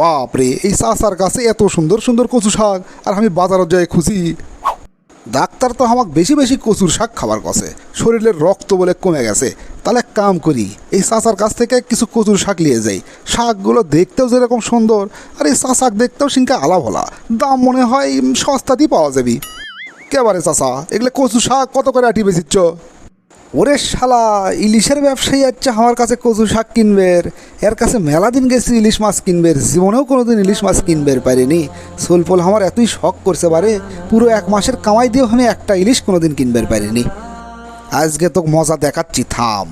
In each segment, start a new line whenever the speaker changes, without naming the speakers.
বাপরে, এই চাচার কাছে এত সুন্দর সুন্দর কচু শাক, আর আমি বাজারত যাই খুশি ডাক্তার তো আমাকে বেশি বেশি কচুর শাক খাবার কাছে। শরীরের রক্ত বলে কমে গেছে। তাহলে কাম করি, এই চাচার কাছ থেকে কিছু কচুর শাক নিয়ে যাই। শাকগুলো দেখতেও যেরকম সুন্দর, আর এই চাচাক দেখতেও সিংকা আলাপ হলা দাম মনে হয় সস্তাতেই পাওয়া যাবি। কেবারে চাচা, এগুলো কচু শাক কত করে আটি বেচিচ্ছ? ওরে শালা, ইলিশের ব্যবসায়ী আচ্ছা আমার কাছে কচু শাক কিনবের এর। কাছে মেলা দিন গেছি ইলিশ মাছ কিনবে জীবনেও কোনো দিন ইলিশ মাছ কিনবের পারিনি। সোলপোল আমার এতই শখ করছে পারে পুরো এক মাসের কামাই দিয়েও আমি একটা ইলিশ কোনো দিন কিনবের পারিনি। আজকে তো মজা দেখাচ্ছি, থাম।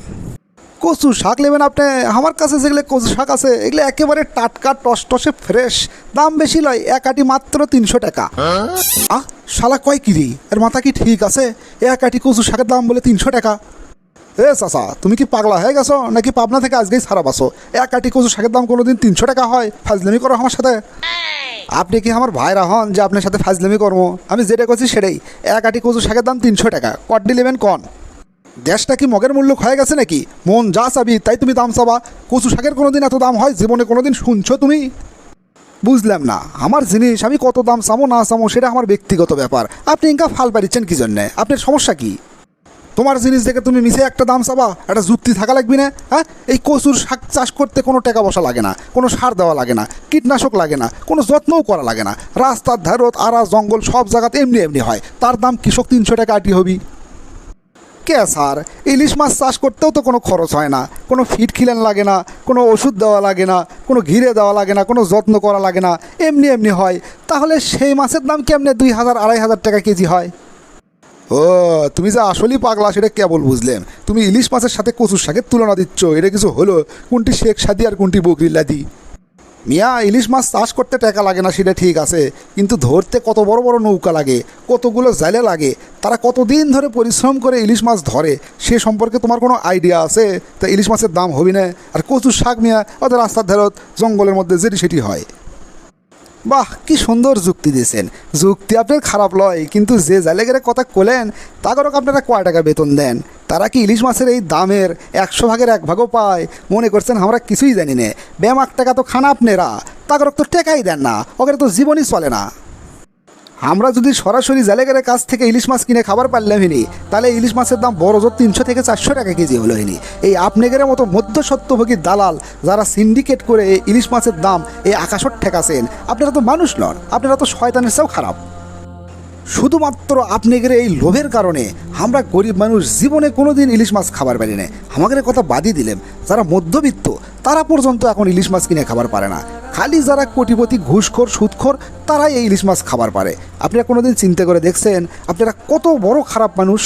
কচু শাক নেবেন আপনি? আমার কাছে যেগুলো কচু শাক আছে, এগুলো একেবারে টাটকা, টসটসে ফ্রেশ দাম বেশি লয় এক আটি মাত্র তিনশো টাকা। আহ, শালা কয় কিরি এর মাথা কি ঠিক আছে? এক আটি কচু শাকের দাম বলে তিনশো টাকা। এ চাচা, তুমি কি পাগলা হয়ে গেছো? নাকি পাবনা থেকে আজকেই সারা বাসো এক আটি কচু শাকের দাম কোনোদিন তিনশো টাকা হয়? ফাজলামি করো আমার সাথে। আপনি কি আমার ভাইরা হন যে আপনার সাথে ফাজলামি করব? আমি যেটা করছি সেটাই। এক আটি কচু শাকের দাম তিনশো টাকা। কড্ডি নেবেন কন? দেশটা কি মগের মূল্য হয়ে গেছে নাকি? মন যা চাবি, তাই তুমি দাম চাবা। কচু শাকের কোনো দিন এত দাম হয়, জীবনে কোনো দিন শুনছো তুমি? বুঝলাম না, আমার জিনিস আমি কত দাম চামো না চামো সেটা আমার ব্যক্তিগত ব্যাপার। আপনি ইনকা ফাল পারিচ্ছেন কী জন্যে? আপনার সমস্যা কি? তোমার জিনিস দেখে তুমি মিশে একটা দাম চাবা, একটা যুক্তি থাকা লাগবে না হ্যাঁ? এই কচুর শাক চাষ করতে কোনো টাকা বসা লাগে না, কোনো সার দেওয়া লাগে না, কীটনাশক লাগে না, কোনো যত্নও করা লাগে না। রাস্তার ধারত আরা জঙ্গল সব জায়গাতে এমনি এমনি হয়। তার দাম কৃষক তিনশো টাকা আটি হবি। কে স্যার? ইলিশ মাছ চাষ করতেও তো কোনো খরচ হয় না। কোনো ফিট খিলেন লাগে না, কোনো ওষুধ দেওয়া লাগে না, কোনো ঘিরে দেওয়া লাগে না, কোনো যত্ন করা লাগে না, এমনি এমনি হয়। তাহলে সেই মাছের দাম কেমনে দুই হাজার, আড়াই হাজার টাকা কেজি হয়? ও, তুমি যে আসলেই পাগলা, সেটা কেবল বুঝলেন। তুমি ইলিশ মাছের সাথে কচুর শাকের তুলনা দিচ্ছ, এটা কিছু হলো? কোনটি শেখ সাদি আর কোনটি বকরিল্লাদি মিয়া, ইলিশ মাছ চাষ করতে টাকা লাগে না, সেটা ঠিক আছে, কিন্তু ধরতে কত বড় বড় নৌকা লাগে, কতগুলো জালে লাগে, তারা কতদিন ধরে পরিশ্রম করে ইলিশ মাছ ধরে, সে সম্পর্কে তোমার কোনো আইডিয়া আছে? তা ইলিশ মাছের দাম হবি না, আর কচুর শাক মিয়া ওদের রাস্তার ধারত, জঙ্গলের মধ্যে যেটি সেটি হয়। বাহ, কি সুন্দর যুক্তি দিয়েছেন। যুক্তি আপনার খারাপ লয়, কিন্তু যে জালেগের কথা কলেন তা তাগরক আপনারা কয় টাকা বেতন দেন? তারা কি ইলিশ মাছের এই দামের একশো ভাগের এক ভাগও পায়? মনে করছেন আমরা কিছুই জানি না। ব্যামাক টাকা তো খান আপনারা, তাগরক তো টেকাই দেন না ওখানে তো জীবনই চলে না। আমরা যদি সরাসরি জালেগারের কাছ থেকে ইলিশ মাছ কিনে খাবার পারলাম হিনি, তাহলে ইলিশ মাছের দাম বড় জোর তিনশো থেকে চারশো টাকা কেজি হলো হিনি। এই আপনেগের মতো মধ্যসত্ত্বভোগী দালাল যারা সিন্ডিকেট করে এই ইলিশ মাছের দাম এই আকাশত ঠেকাছেন, আপনারা তো মানুষ নন, আপনারা তো শয়তানের চেয়েও খারাপ। শুধুমাত্র আপনাদের এই লোভের কারণে আমরা গরিব মানুষ জীবনে কোনো দিন ইলিশ মাছ খাবার পারি না আমাদের কথা বাদই দিলেন। যারা মধ্যবিত্ত, তারা পর্যন্ত এখন ইলিশ মাছ কিনে খাবার পারে না। খালি যারা কোটিপতি, ঘুষখোর, সুদখোর, তারাই এই ইলিশ মাছ খাবার পারে। আপনারা কোনোদিন চিন্তা করে দেখছেন, আপনারা কত বড় খারাপ মানুষ।